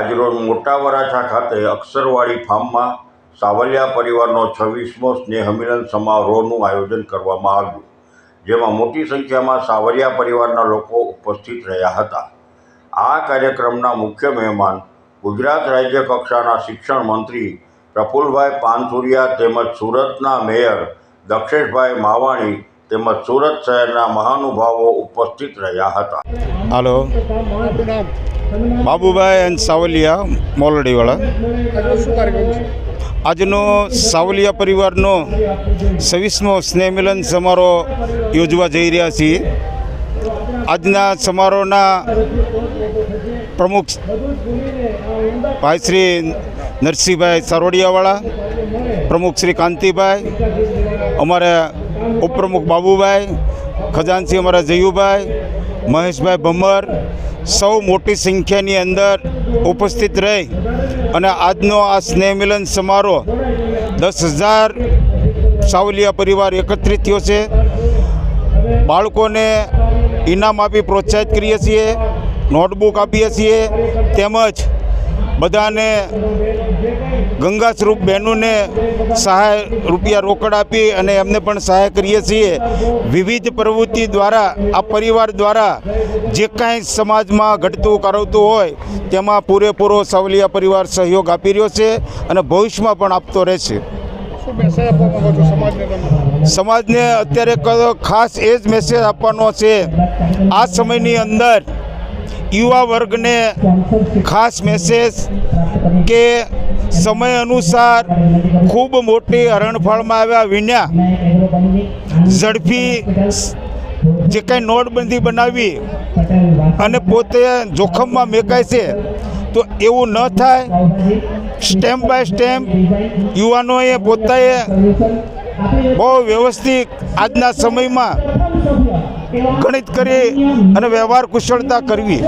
આજરોજ મોટા વરાછા ખાતે અક્ષરવાડી ફાર્મમાં સાવલિયા પરિવારનો છવ્વીસમો સ્નેહમિલન સમારોહનું આયોજન કરવામાં આવ્યું, જેમાં મોટી સંખ્યામાં સાવરિયા પરિવારના લોકો ઉપસ્થિત રહ્યા હતા. આ કાર્યક્રમના મુખ્ય મહેમાન ગુજરાત રાજ્ય કક્ષાના શિક્ષણ મંત્રી પ્રફુલભાઈ પાનસુરિયા તેમજ સુરતના મેયર દક્ષેશભાઈ માવાણી તેમજ સુરત શહેરના મહાનુભાવો ઉપસ્થિત રહ્યા હતા. હાલો. બાબુભાઈ એન્ડ સાવલિયા મોલડીવાળા. આજનો સાવલિયા પરિવારનો છવ્વીસમો સ્નેહમિલન સમારોહ યોજવા જઈ રહ્યા છીએ. આજના સમારોહના પ્રમુખ ભાઈ શ્રી નરસિંહભાઈ સારોડિયાવાળા પ્રમુખ શ્રી કાંતિભાઈ, અમારા ઉપપ્રમુખ બાબુભાઈ ખજાનસી અમારા જયુભાઈ, મહેશભાઈ ભમર, સૌ મોટી સંખ્યાની અંદર ઉપસ્થિત રહી અને આજનો આ સ્નેહ મિલન સમારોહ દસ હજાર સાવલિયા પરિવાર એકત્રિત થયો છે. બાળકોને ઇનામ આપી પ્રોત્સાહિત કરીએ છીએ, નોટબુક આપીએ છીએ, તેમજ બધાને ગંગા સ્વરૂપ બહેનોને સહાય રૂપિયા રોકડ આપી અને એમને પણ સહાય કરીએ છીએ. વિવિધ પ્રવૃત્તિ દ્વારા આ પરિવાર દ્વારા જે કાંઈ સમાજમાં ઘટતું કરાવતું હોય તેમાં પૂરેપૂરો સાવલિયા પરિવાર સહયોગ આપી રહ્યો છે અને ભવિષ્યમાં પણ આપતો રહેશે સમાજને અત્યારે ખાસ એ જ મેસેજ આપવાનો છે. આ સમયની અંદર યુવા વર્ગને ખાસ મેસેજ કે સમય અનુસાર ખૂબ મોટી હરણફાળમાં આવ્યા વિના ઝડપી જે કાંઈ નોટબંધી બનાવી અને પોતે જોખમમાં મેકાય છે, તો એવું ન થાય. સ્ટેમ્પ બાય સ્ટેમ્પ યુવાનોએ પોતાએ બહુ વ્યવસ્થિત આજના સમયમાં ગણિત કરી અને વ્યવહાર કુશળતા કરવી.